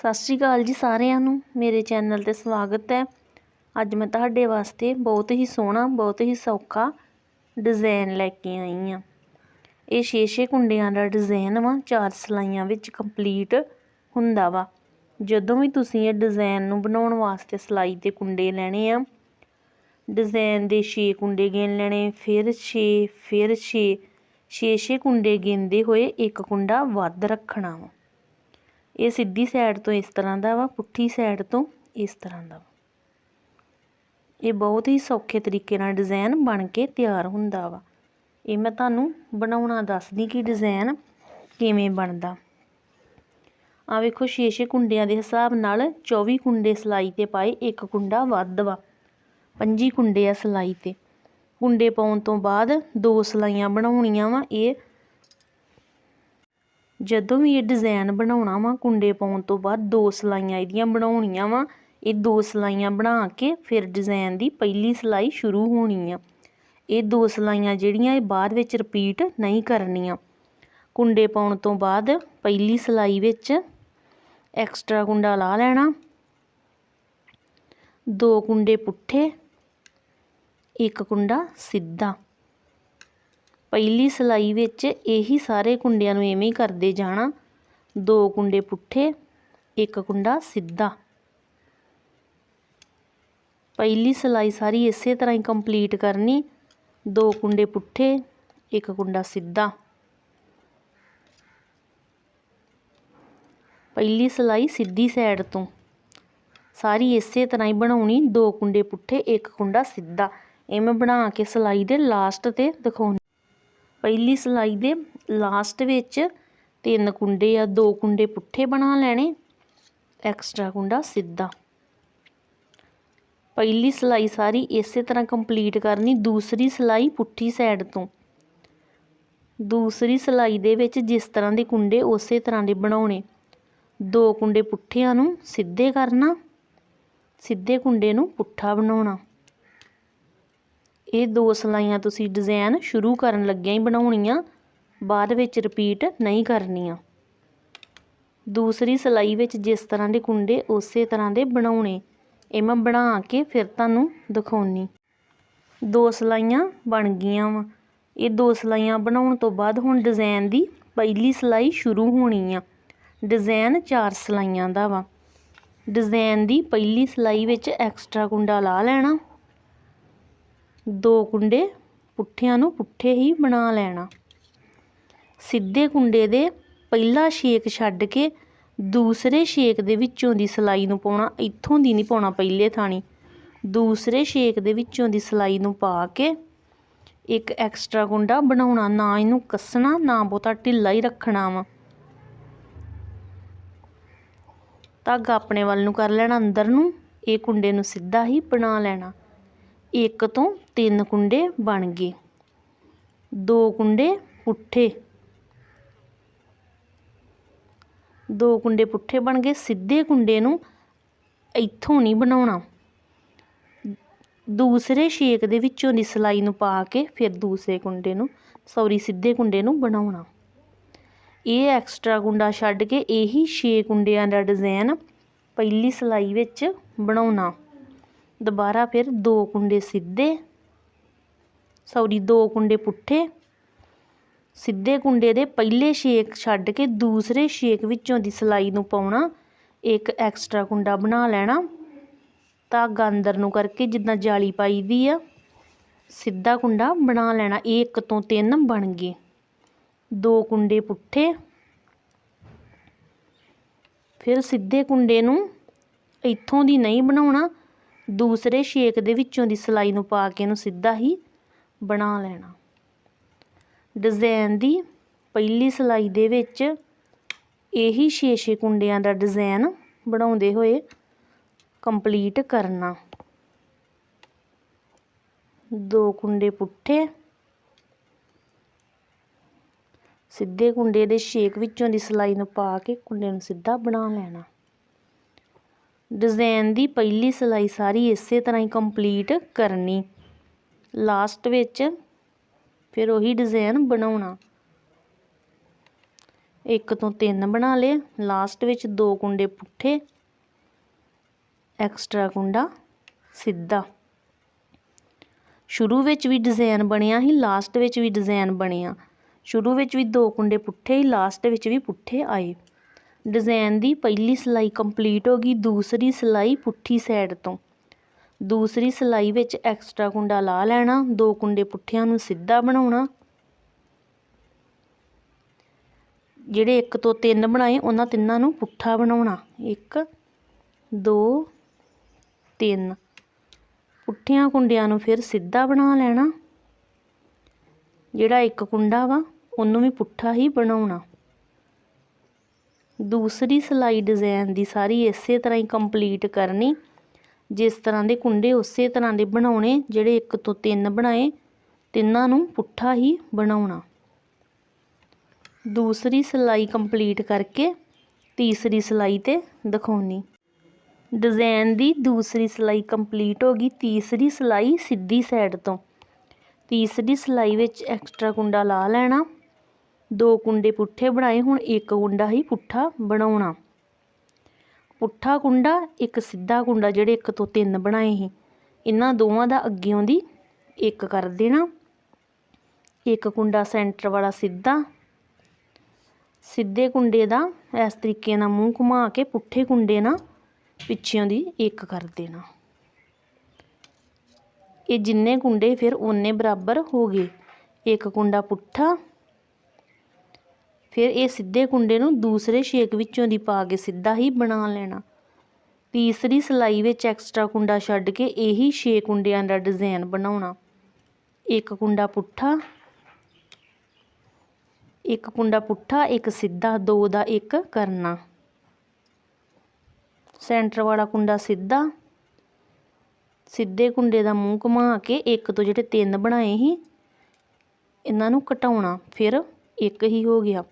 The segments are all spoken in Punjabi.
ਸਤਿ ਸ਼੍ਰੀ ਅਕਾਲ ਜੀ ਸਾਰਿਆਂ ਨੂੰ। ਮੇਰੇ ਚੈਨਲ ਤੇ ਸਵਾਗਤ ਹੈ। ਅੱਜ ਮੈਂ ਤੁਹਾਡੇ ਵਾਸਤੇ ਬਹੁਤ ਹੀ ਸੋਹਣਾ, ਬਹੁਤ ਹੀ ਸੌਖਾ ਡਿਜ਼ਾਈਨ ਲੈ ਕੇ ਆਈ ਹਾਂ। ਇਹ 6-6 ਕੁੰਡਿਆਂ ਦਾ ਡਿਜ਼ਾਈਨ ਵਾ, ਚਾਰ ਸਲਾਈਆਂ ਵਿੱਚ ਕੰਪਲੀਟ ਹੁੰਦਾ ਵਾ। ਜਦੋਂ ਵੀ ਤੁਸੀਂ ਇਹ ਡਿਜ਼ਾਈਨ ਨੂੰ ਬਣਾਉਣ ਵਾਸਤੇ ਸਲਾਈ ਤੇ ਕੁੰਡੇ ਲੈਣੇ ਆ ਡਿਜ਼ਾਈਨ ਦੇ 6 ਕੁੰਡੇ ਗਿਣ ਲੈਣੇ, ਫਿਰ 6 ਫਿਰ 6 6-6 ਕੁੰਡੇ ਗਿਣਦੇ ਹੋਏ ਇੱਕ ਕੁੰਡਾ ਵੱਧ ਰੱਖਣਾ ਵਾ। ਇਹ ਸਿੱਧੀ ਸਾਈਡ ਤੋਂ ਇਸ ਤਰ੍ਹਾਂ ਦਾ ਵਾ, ਪੁੱਠੀ ਸਾਈਡ ਤੋਂ ਇਸ ਤਰ੍ਹਾਂ ਦਾ ਵਾ। ਇਹ ਬਹੁਤ ਹੀ ਸੌਖੇ ਤਰੀਕੇ ਨਾਲ ਡਿਜ਼ਾਈਨ ਬਣ ਕੇ ਤਿਆਰ ਹੁੰਦਾ ਵਾ। ਇਹ ਮੈਂ ਤੁਹਾਨੂੰ ਬਣਾਉਣਾ ਦੱਸਦੀ ਕਿ ਡਿਜ਼ਾਈਨ ਕਿਵੇਂ ਬਣਦਾ। ਆ ਵੇਖੋ 6-6 ਕੁੰਡਿਆਂ ਦੇ ਹਿਸਾਬ ਨਾਲ 24 ਕੁੰਡੇ ਸਲਾਈ ਤੇ ਪਾਏ, ਇੱਕ ਕੁੰਡਾ ਵੱਧ ਵਾ 25 ਕੁੰਡੇ ਆ ਸਲਾਈ ਤੇ। ਕੁੰਡੇ ਪਾਉਣ ਤੋਂ ਬਾਅਦ ਦੋ ਸਲਾਈਆਂ ਬਣਾਉਣੀਆਂ ਵਾ, ਇਹ ਜਦੋਂ ਵੀ ਇਹ ਡਿਜ਼ਾਈਨ ਬਣਾਉਣਾ ਵਾ, ਕੁੰਡੇ ਪਾਉਣ ਤੋਂ ਬਾਅਦ ਦੋ ਸਲਾਈਆਂ ਇਹਦੀਆਂ ਬਣਾਉਣੀਆਂ ਵਾ। ਇਹ ਦੋ ਸਲਾਈਆਂ ਬਣਾ ਕੇ ਫਿਰ ਡਿਜ਼ਾਈਨ ਦੀ ਪਹਿਲੀ ਸਲਾਈ ਸ਼ੁਰੂ ਹੋਣੀ ਆ। ਇਹ ਦੋ ਸਲਾਈਆਂ ਜਿਹੜੀਆਂ, ਇਹ ਬਾਅਦ ਵਿੱਚ ਰਿਪੀਟ ਨਹੀਂ ਕਰਨੀਆਂ। ਕੁੰਡੇ ਪਾਉਣ ਤੋਂ ਬਾਅਦ ਪਹਿਲੀ ਸਲਾਈ ਵਿੱਚ ਐਕਸਟਰਾ ਕੁੰਡਾ ਲਾ ਲੈਣਾ। ਦੋ ਕੁੰਡੇ ਪੁੱਠੇ, ਇੱਕ ਕੁੰਡਾ ਸਿੱਧਾ। ਪਹਿਲੀ ਸਲਾਈ ਵਿੱਚ ਇਹੀ ਸਾਰੇ ਕੁੰਡਿਆਂ ਨੂੰ ਐਵੇਂ ਹੀ ਕਰਦੇ ਜਾਣਾ। ਦੋ ਕੁੰਡੇ ਪੁੱਠੇ, ਇੱਕ ਕੁੰਡਾ ਸਿੱਧਾ। ਪਹਿਲੀ ਸਲਾਈ ਸਾਰੀ ਇਸੇ ਤਰ੍ਹਾਂ ਹੀ ਕੰਪਲੀਟ ਕਰਨੀ। ਦੋ ਕੁੰਡੇ ਪੁੱਠੇ, ਇੱਕ ਕੁੰਡਾ ਸਿੱਧਾ। ਪਹਿਲੀ ਸਲਾਈ ਸਿੱਧੀ ਸਾਈਡ ਤੋਂ। ਸਾਰੀ ਇਸੇ ਤਰ੍ਹਾਂ ਹੀ ਬਣਾਉਣੀ। ਦੋ ਕੁੰਡੇ ਪੁੱਠੇ, ਇੱਕ ਕੁੰਡਾ ਸਿੱਧਾ। ਇਵੇਂ ਬਣਾ ਕੇ ਸਲਾਈ ਦੇ ਲਾਸਟ ਤੇ ਦਿਖਾਉਣੀ। ਪਹਿਲੀ ਸਿਲਾਈ ਦੇ ਲਾਸਟ ਵਿੱਚ ਤਿੰਨ ਕੁੰਡੇ ਆ, ਦੋ ਕੁੰਡੇ ਪੁੱਠੇ ਬਣਾ ਲੈਣੇ, ਐਕਸਟਰਾ ਕੁੰਡਾ ਸਿੱਧਾ। ਪਹਿਲੀ ਸਿਲਾਈ ਸਾਰੀ ਇਸੇ ਤਰ੍ਹਾਂ ਕੰਪਲੀਟ ਕਰਨੀ, ਦੂਸਰੀ ਸਿਲਾਈ ਪੁੱਠੀ ਸਾਈਡ ਤੋਂ। ਦੂਸਰੀ ਸਿਲਾਈ ਦੇ ਵਿੱਚ ਜਿਸ ਤਰ੍ਹਾਂ ਦੇ ਕੁੰਡੇ, ਉਸੇ ਤਰ੍ਹਾਂ ਦੇ ਬਣਾਉਣੇ। ਦੋ ਕੁੰਡੇ ਪੁੱਠਿਆਂ ਨੂੰ ਸਿੱਧੇ ਕਰਨਾ, ਸਿੱਧੇ ਕੁੰਡੇ ਨੂੰ ਪੁੱਠਾ ਬਣਾਉਣਾ। ਇਹ ਦੋ ਸਲਾਈਆਂ ਤੁਸੀਂ ਡਿਜ਼ਾਈਨ ਸ਼ੁਰੂ ਕਰਨ ਲੱਗਿਆਂ ਹੀ ਬਣਾਉਣੀਆਂ, ਬਾਅਦ ਵਿੱਚ ਰਿਪੀਟ ਨਹੀਂ ਕਰਨੀਆਂ। ਦੂਸਰੀ ਸਲਾਈ ਵਿੱਚ ਜਿਸ ਤਰ੍ਹਾਂ ਦੇ ਕੁੰਡੇ, ਉਸੇ ਤਰ੍ਹਾਂ ਦੇ ਬਣਾਉਣੇ। ਇਹ ਮੈਂ ਬਣਾ ਕੇ ਫਿਰ ਤੁਹਾਨੂੰ ਦਿਖਾਉਣੀ। ਦੋ ਸਲਾਈਆਂ ਬਣ ਗਈਆਂ ਵਾ। ਇਹ ਦੋ ਸਲਾਈਆਂ ਬਣਾਉਣ ਤੋਂ ਬਾਅਦ ਹੁਣ ਡਿਜ਼ਾਈਨ ਦੀ ਪਹਿਲੀ ਸਲਾਈ ਸ਼ੁਰੂ ਹੋਣੀ ਆ। ਡਿਜ਼ਾਈਨ ਚਾਰ ਸਲਾਈਆਂ ਦਾ ਵਾ। ਡਿਜ਼ਾਈਨ ਦੀ ਪਹਿਲੀ ਸਲਾਈ ਵਿੱਚ ਐਕਸਟਰਾ ਕੁੰਡਾ ਲਾ ਲੈਣਾ। ਦੋ ਕੁੰਡੇ ਪੁੱਠਿਆਂ ਨੂੰ ਪੁੱਠੇ ਹੀ ਬਣਾ ਲੈਣਾ। ਸਿੱਧੇ ਕੁੰਡੇ ਦੇ ਪਹਿਲਾ ਛੇਕ ਛੱਡ ਕੇ ਦੂਸਰੇ ਛੇਕ ਦੇ ਵਿੱਚੋਂ ਦੀ ਸਲਾਈ ਨੂੰ ਪਾਉਣਾ, ਇੱਥੋਂ ਦੀ ਨਹੀਂ ਪਾਉਣਾ, ਪਹਿਲੇ ਥਾਣੀ। ਦੂਸਰੇ ਛੇਕ ਦੇ ਵਿੱਚੋਂ ਦੀ ਸਲਾਈ ਨੂੰ ਪਾ ਕੇ ਇੱਕ ਐਕਸਟਰਾ ਕੁੰਡਾ ਬਣਾਉਣਾ, ਨਾ ਇਹਨੂੰ ਕੱਸਣਾ, ਨਾ ਬਹੁਤਾ ਢਿੱਲਾ ਹੀ ਰੱਖਣਾ ਵਾ। ਧਾਗਾ ਆਪਣੇ ਵੱਲ ਨੂੰ ਕਰ ਲੈਣਾ, ਅੰਦਰ ਨੂੰ ਇਹ ਕੁੰਡੇ ਨੂੰ ਸਿੱਧਾ ਹੀ ਬਣਾ ਲੈਣਾ। ਇੱਕ ਤੋਂ ਤਿੰਨ ਕੁੰਡੇ ਬਣ ਗਏ। ਦੋ ਕੁੰਡੇ ਪੁੱਠੇ। ਦੋ ਕੁੰਡੇ ਪੁੱਠੇ ਬਣ ਗਏ, ਸਿੱਧੇ ਕੁੰਡੇ ਨੂੰ ਇੱਥੋਂ ਨਹੀਂ ਬਣਾਉਣਾ। ਦੂਸਰੇ ਛੇਕ ਦੇ ਵਿੱਚੋਂ ਦੀ ਸਲਾਈ ਨੂੰ ਪਾ ਕੇ ਫਿਰ ਦੂਸਰੇ ਕੁੰਡੇ ਨੂੰ, ਸੌਰੀ, ਸਿੱਧੇ ਕੁੰਡੇ ਨੂੰ ਬਣਾਉਣਾ। ਇਹ ਐਕਸਟਰਾ ਕੁੰਡਾ ਛੱਡ ਕੇ ਇਹੀ ਛੇ ਕੁੰਡਿਆਂ ਦਾ ਡਿਜ਼ਾਈਨ ਪਹਿਲੀ ਸਲਾਈ ਵਿੱਚ ਬਣਾਉਣਾ। ਦੁਬਾਰਾ ਫਿਰ ਦੋ ਕੁੰਡੇ ਸਿੱਧੇ ਸੌਰੀ ਦੋ ਕੁੰਡੇ ਪੁੱਠੇ, ਸਿੱਧੇ ਕੁੰਡੇ ਦੇ ਪਹਿਲੇ ਛੇਕ ਛੱਡ ਕੇ ਦੂਸਰੇ ਛੇਕ ਵਿੱਚੋਂ ਦੀ ਸਲਾਈ ਨੂੰ ਪਾਉਣਾ, ਇੱਕ ਐਕਸਟਰਾ ਕੁੰਡਾ ਬਣਾ ਲੈਣਾ ਧਾਗਾ ਅੰਦਰ ਨੂੰ ਕਰਕੇ ਜਿੱਦਾਂ ਜਾਲੀ ਪਾਈ ਦੀ ਆ, ਸਿੱਧਾ ਕੁੰਡਾ ਬਣਾ ਲੈਣਾ ਇਹ ਇੱਕ ਤੋਂ ਤਿੰਨ ਬਣ ਗਏ। ਦੋ ਕੁੰਡੇ ਪੁੱਠੇ, ਫਿਰ ਸਿੱਧੇ ਕੁੰਡੇ ਨੂੰ ਇੱਥੋਂ ਦੀ ਨਹੀਂ ਬਣਾਉਣਾ ਦੂਸਰੇ ਛੇਕ ਦੇ ਵਿੱਚੋਂ ਦੀ ਸਲਾਈ ਨੂੰ ਪਾ ਕੇ ਇਹਨੂੰ ਸਿੱਧਾ ਹੀ ਬਣਾ ਲੈਣਾ। ਡਿਜ਼ਾਈਨ ਦੀ ਪਹਿਲੀ ਸਲਾਈ ਦੇ ਵਿੱਚ ਇਹੀ 6-6 ਕੁੰਡਿਆਂ ਦਾ ਡਿਜ਼ਾਈਨ ਬਣਾਉਂਦੇ ਹੋਏ ਕੰਪਲੀਟ ਕਰਨਾ। ਦੋ ਕੁੰਡੇ ਪੁੱਠੇ। ਸਿੱਧੇ ਕੁੰਡੇ ਦੇ ਛੇਕ ਵਿੱਚੋਂ ਦੀ ਸਲਾਈ ਨੂੰ ਪਾ ਕੇ ਕੁੰਡੇ ਨੂੰ ਸਿੱਧਾ ਬਣਾ ਲੈਣਾ। ਡਿਜ਼ਾਈਨ ਦੀ ਪਹਿਲੀ ਸਿਲਾਈ ਸਾਰੀ ਇਸੇ ਤਰ੍ਹਾਂ ਹੀ ਕੰਪਲੀਟ ਕਰਨੀ। ਲਾਸਟ ਵਿੱਚ ਫਿਰ ਉਹੀ ਡਿਜ਼ਾਈਨ ਬਣਾਉਣਾ। ਇੱਕ ਤੋਂ ਤਿੰਨ ਬਣਾ ਲਏ। ਲਾਸਟ ਵਿੱਚ ਦੋ ਕੁੰਡੇ ਪੁੱਠੇ। ਐਕਸਟਰਾ ਕੁੰਡਾ ਸਿੱਧਾ। ਸ਼ੁਰੂ ਵਿੱਚ ਵੀ ਡਿਜ਼ਾਈਨ ਬਣਿਆ ਹੀ ਲਾਸਟ ਵਿੱਚ ਵੀ ਡਿਜ਼ਾਈਨ ਬਣਿਆ। ਸ਼ੁਰੂ ਵਿੱਚ ਵੀ ਦੋ ਕੁੰਡੇ ਪੁੱਠੇ ਹੀ ਲਾਸਟ ਵਿੱਚ ਵੀ ਪੁੱਠੇ ਆਏ। ਡਿਜ਼ਾਈਨ ਦੀ ਪਹਿਲੀ ਸਿਲਾਈ ਕੰਪਲੀਟ ਹੋ ਗਈ, ਦੂਸਰੀ ਸਿਲਾਈ ਪੁੱਠੀ ਸਾਈਡ ਤੋਂ। ਦੂਸਰੀ ਸਿਲਾਈ ਵਿੱਚ ਐਕਸਟਰਾ ਕੁੰਡਾ ਲਾ ਲੈਣਾ, ਦੋ ਕੁੰਡੇ ਪੁੱਠਿਆਂ ਨੂੰ ਸਿੱਧਾ ਬਣਾਉਣਾ। ਜਿਹੜੇ ਇੱਕ ਤੋਂ ਤਿੰਨ ਬਣਾਏ, ਉਹਨਾਂ ਤਿੰਨਾਂ ਨੂੰ ਪੁੱਠਾ ਬਣਾਉਣਾ। ਇੱਕ, ਦੋ, ਤਿੰਨ। ਪੁੱਠਿਆਂ ਕੁੰਡਿਆਂ ਨੂੰ ਫਿਰ ਸਿੱਧਾ ਬਣਾ ਲੈਣਾ। ਜਿਹੜਾ ਇੱਕ ਕੁੰਡਾ ਵਾ, ਉਹਨੂੰ ਵੀ ਪੁੱਠਾ ਹੀ ਬਣਾਉਣਾ। ਦੂਸਰੀ ਸਿਲਾਈ ਡਿਜ਼ਾਈਨ ਦੀ ਸਾਰੀ ਇਸੇ ਤਰ੍ਹਾਂ ਹੀ ਕੰਪਲੀਟ ਕਰਨੀ। ਜਿਸ ਤਰ੍ਹਾਂ ਦੇ ਕੁੰਡੇ ਉਸੇ ਤਰ੍ਹਾਂ ਦੇ ਬਣਾਉਣੇ, ਜਿਹੜੇ ਇੱਕ ਤੋਂ ਤਿੰਨ ਬਣਾਏ, ਤਿੰਨਾਂ ਨੂੰ ਪੁੱਠਾ ਹੀ ਬਣਾਉਣਾ। ਦੂਸਰੀ ਸਿਲਾਈ ਕੰਪਲੀਟ ਕਰਕੇ ਤੀਸਰੀ ਸਿਲਾਈ ਤੇ ਦਿਖਾਉਣੀ। ਡਿਜ਼ਾਈਨ ਦੀ ਦੂਸਰੀ ਸਿਲਾਈ ਕੰਪਲੀਟ ਹੋ ਗਈ ਤੀਸਰੀ ਸਿਲਾਈ ਸਿੱਧੀ ਸਾਈਡ ਤੋਂ। ਤੀਸਰੀ ਸਿਲਾਈ ਵਿੱਚ ਐਕਸਟਰਾ ਕੁੰਡਾ ਲਾ ਲੈਣਾ। ਦੋ ਕੁੰਡੇ ਪੁੱਠੇ ਬਣਾਏ, ਹੁਣ ਇੱਕ ਕੁੰਡਾ ਹੀ ਪੁੱਠਾ ਬਣਾਉਣਾ। ਪੁੱਠਾ ਕੁੰਡਾ, ਇੱਕ ਸਿੱਧਾ ਕੁੰਡਾ, ਜਿਹੜੇ ਇੱਕ ਤੋਂ ਤਿੰਨ ਬਣਾਏ ਸੀ। ਇਹਨਾਂ ਦੋਵਾਂ ਦਾ ਅੱਗਿਓਂ ਦੀ ਇੱਕ ਕਰ ਦੇਣਾ। ਇੱਕ ਕੁੰਡਾ ਸੈਂਟਰ ਵਾਲਾ ਸਿੱਧਾ। ਸਿੱਧੇ ਕੁੰਡੇ ਦਾ ਇਸ ਤਰੀਕੇ ਨਾਲ ਮੂੰਹ ਘੁਮਾ ਕੇ ਪੁੱਠੇ ਕੁੰਡੇ ਨਾਲ ਪਿੱਛਿਓਂ ਦੀ ਇੱਕ ਕਰ ਦੇਣਾ। ਇਹ ਜਿੰਨੇ ਕੁੰਡੇ ਫਿਰ ਓਨੇ ਬਰਾਬਰ ਹੋ ਗਏ। ਇੱਕ ਕੁੰਡਾ ਪੁੱਠਾ ਫਿਰ ਇਹ ਸਿੱਧੇ ਕੁੰਡੇ ਨੂੰ ਦੂਸਰੇ ਛੇਕ ਵਿੱਚੋਂ ਦੀ ਪਾ ਕੇ ਸਿੱਧਾ ਹੀ ਬਣਾ ਲੈਣਾ। ਤੀਸਰੀ ਸਿਲਾਈ ਵਿੱਚ ਐਕਸਟਰਾ ਕੁੰਡਾ ਛੱਡ ਕੇ ਇਹੀ ਛੇ ਕੁੰਡਿਆਂ ਦਾ ਡਿਜ਼ਾਈਨ ਬਣਾਉਣਾ। ਇੱਕ ਕੁੰਡਾ ਪੁੱਠਾ, ਇੱਕ ਕੁੰਡਾ ਪੁੱਠਾ, ਇੱਕ ਸਿੱਧਾ, ਦੋ ਦਾ ਇੱਕ ਕਰਨਾ। ਸੈਂਟਰ ਵਾਲਾ ਕੁੰਡਾ ਸਿੱਧਾ, ਸਿੱਧੇ ਕੁੰਡੇ ਦਾ ਮੂੰਹ ਘੁਮਾ ਕੇ ਇੱਕ ਤੋਂ ਜਿਹੜੇ ਤਿੰਨ ਬਣਾਏ ਸੀ, ਇਹਨਾਂ ਨੂੰ ਘਟਾਉਣਾ ਫਿਰ ਇੱਕ ਹੀ ਹੋ ਗਿਆ।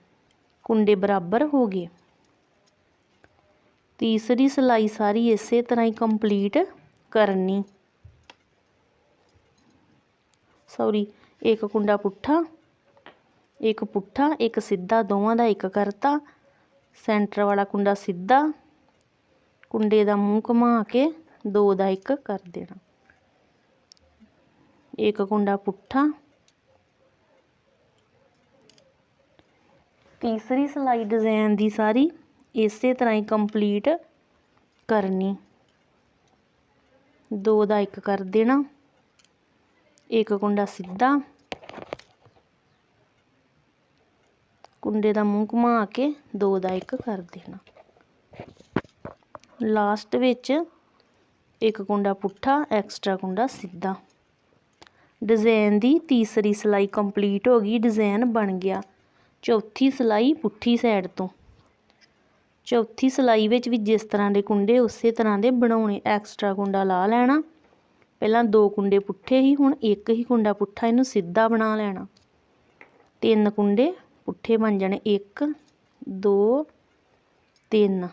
ਕੁੰਡੇ ਬਰਾਬਰ ਹੋ ਗਏ। ਤੀਸਰੀ ਸਿਲਾਈ ਸਾਰੀ ਇਸੇ ਤਰ੍ਹਾਂ ਹੀ ਕੰਪਲੀਟ ਕਰਨੀ। ਸੌਰੀ ਇੱਕ ਕੁੰਡਾ ਪੁੱਠਾ, ਇੱਕ ਪੁੱਠਾ, ਇੱਕ ਸਿੱਧਾ, ਦੋਵਾਂ ਦਾ ਇੱਕ ਕਰਤਾ। ਸੈਂਟਰ ਵਾਲਾ ਕੁੰਡਾ ਸਿੱਧਾ, ਕੁੰਡੇ ਦਾ ਮੂੰਹ ਘੁਮਾ ਕੇ ਦੋ ਦਾ ਇੱਕ ਕਰ ਦੇਣਾ। ਇੱਕ ਕੁੰਡਾ ਪੁੱਠਾ ਤੀਸਰੀ ਸਿਲਾਈ ਡਿਜ਼ਾਈਨ ਦੀ ਸਾਰੀ, ਇਸੇ ਤਰ੍ਹਾਂ ਹੀ ਕੰਪਲੀਟ ਕਰਨੀ। ਦੋ ਦਾ ਇੱਕ ਕਰ ਦੇਣਾ, ਇੱਕ ਕੁੰਡਾ ਸਿੱਧਾ। ਕੁੰਡੇ ਦਾ ਮੂੰਹ ਘੁਮਾ ਕੇ ਦੋ ਦਾ ਇੱਕ ਕਰ ਦੇਣਾ। ਲਾਸਟ ਵਿੱਚ ਇੱਕ ਕੁੰਡਾ ਪੁੱਠਾ ਐਕਸਟਰਾ ਕੁੰਡਾ ਸਿੱਧਾ। ਡਿਜ਼ਾਈਨ ਦੀ ਤੀਸਰੀ ਸਿਲਾਈ ਕੰਪਲੀਟ ਹੋ ਗਈ ਡਿਜ਼ਾਈਨ ਬਣ ਗਿਆ। ਚੌਥੀ ਸਿਲਾਈ ਪੁੱਠੀ ਸਾਈਡ ਤੋਂ। ਚੌਥੀ ਸਿਲਾਈ ਵਿੱਚ ਵੀ ਜਿਸ ਤਰ੍ਹਾਂ ਦੇ ਕੁੰਡੇ, ਉਸੇ ਤਰ੍ਹਾਂ ਦੇ ਬਣਾਉਣੇ। ਐਕਸਟਰਾ ਕੁੰਡਾ ਲਾ ਲੈਣਾ। ਪਹਿਲਾਂ ਦੋ ਕੁੰਡੇ ਪੁੱਠੇ ਹੀ, ਹੁਣ ਇੱਕ ਹੀ ਕੁੰਡਾ ਪੁੱਠਾ, ਇਹਨੂੰ ਸਿੱਧਾ ਬਣਾ ਲੈਣਾ। ਤਿੰਨ ਕੁੰਡੇ ਪੁੱਠੇ ਬਣ ਜਾਣੇ। 1 2 3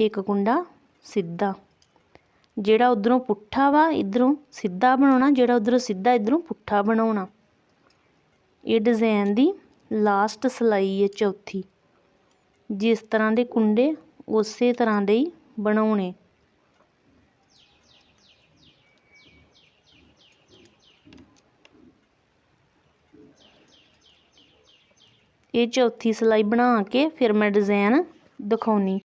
ਇੱਕ ਕੁੰਡਾ ਸਿੱਧਾ। ਜਿਹੜਾ ਉਧਰੋਂ ਪੁੱਠਾ ਵਾ, ਇਧਰੋਂ ਸਿੱਧਾ ਬਣਾਉਣਾ। ਜਿਹੜਾ ਉਧਰੋਂ ਸਿੱਧਾ, ਇਧਰੋਂ ਪੁੱਠਾ ਬਣਾਉਣਾ। ਇਹ ਡਿਜ਼ਾਈਨ ਦੀ ਲਾਸਟ ਸਿਲਾਈ ਹੈ ਚੌਥੀ। ਜਿਸ ਤਰ੍ਹਾਂ ਦੇ ਕੁੰਡੇ, ਉਸੇ ਤਰ੍ਹਾਂ ਦੇ ਹੀ ਬਣਾਉਣੇ। ਇਹ ਚੌਥੀ ਸਿਲਾਈ ਬਣਾ ਕੇ ਫਿਰ ਮੈਂ ਡਿਜ਼ਾਈਨ ਦਿਖਾਉਣੀ।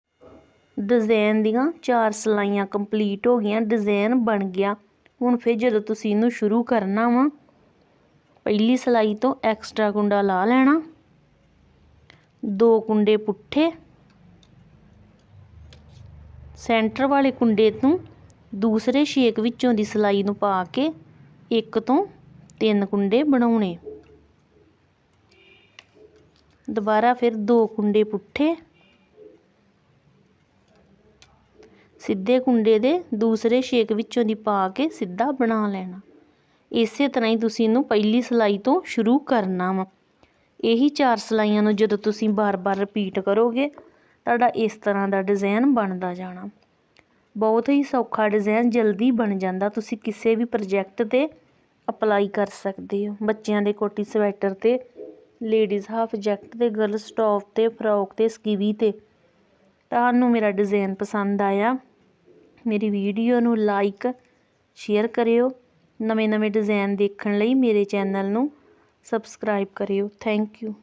ਡਿਜ਼ਾਈਨ ਦੀਆਂ ਚਾਰ ਸਿਲਾਈਆਂ ਕੰਪਲੀਟ ਹੋ ਗਈਆਂ ਡਿਜ਼ਾਈਨ ਬਣ ਗਿਆ। ਹੁਣ ਫਿਰ ਜਦੋਂ ਤੁਸੀਂ ਇਹਨੂੰ ਸ਼ੁਰੂ ਕਰਨਾ ਵਾ ਪਹਿਲੀ ਸਿਲਾਈ ਤੋਂ ਐਕਸਟਰਾ ਕੁੰਡਾ ਲਾ ਲੈਣਾ। ਦੋ ਕੁੰਡੇ ਪੁੱਠੇ। ਸੈਂਟਰ ਵਾਲੇ ਕੁੰਡੇ ਤੋਂ ਦੂਸਰੇ ਛੇਕ ਵਿੱਚੋਂ ਦੀ ਸਿਲਾਈ ਨੂੰ ਪਾ ਕੇ ਇੱਕ ਤੋਂ ਤਿੰਨ ਕੁੰਡੇ ਬਣਾਉਣੇ। ਦੁਬਾਰਾ ਫਿਰ ਦੋ ਕੁੰਡੇ ਪੁੱਠੇ। ਸਿੱਧੇ ਕੁੰਡੇ ਦੇ ਦੂਸਰੇ ਛੇਕ ਵਿੱਚੋਂ ਦੀ ਪਾ ਕੇ ਸਿੱਧਾ ਬਣਾ ਲੈਣਾ। ਇਸੇ ਤਰ੍ਹਾਂ ਹੀ ਤੁਸੀਂ ਇਹਨੂੰ ਪਹਿਲੀ ਸਿਲਾਈ ਤੋਂ ਸ਼ੁਰੂ ਕਰਨਾ ਵਾ। ਇਹੀ ਚਾਰ ਸਿਲਾਈਆਂ ਨੂੰ ਜਦੋਂ ਤੁਸੀਂ ਬਾਰ-ਬਾਰ ਰਿਪੀਟ ਕਰੋਗੇ, ਤੁਹਾਡਾ ਇਸ ਤਰ੍ਹਾਂ ਦਾ ਡਿਜ਼ਾਈਨ ਬਣਦਾ ਜਾਣਾ। ਬਹੁਤ ਹੀ ਸੌਖਾ ਡਿਜ਼ਾਈਨ ਜਲਦੀ ਬਣ ਜਾਂਦਾ। ਤੁਸੀਂ ਕਿਸੇ ਵੀ ਪ੍ਰੋਜੈਕਟ ਤੇ ਅਪਲਾਈ ਕਰ ਸਕਦੇ ਹੋ। ਬੱਚਿਆਂ ਦੇ ਕੋਟੀ ਸਵੈਟਰ ਤੇ ਲੇਡੀਜ਼ ਹਾਫ ਜੈਕਟ ਤੇ ਗਰਲਸ ਟੌਪ ਤੇ ਫਰੋਕ ਤੇ ਸਕੀਵੀ ਤੇ। ਤੁਹਾਨੂੰ ਮੇਰਾ ਡਿਜ਼ਾਈਨ ਪਸੰਦ ਆਇਆ। ਮੇਰੀ ਵੀਡੀਓ ਨੂੰ ਲਾਈਕ ਸ਼ੇਅਰ ਕਰਿਓ। ਨਵੇਂ ਨਵੇਂ ਡਿਜ਼ਾਈਨ ਦੇਖਣ ਲਈ ਮੇਰੇ ਚੈਨਲ ਨੂੰ ਸਬਸਕ੍ਰਾਈਬ ਕਰਿਓ। Thank you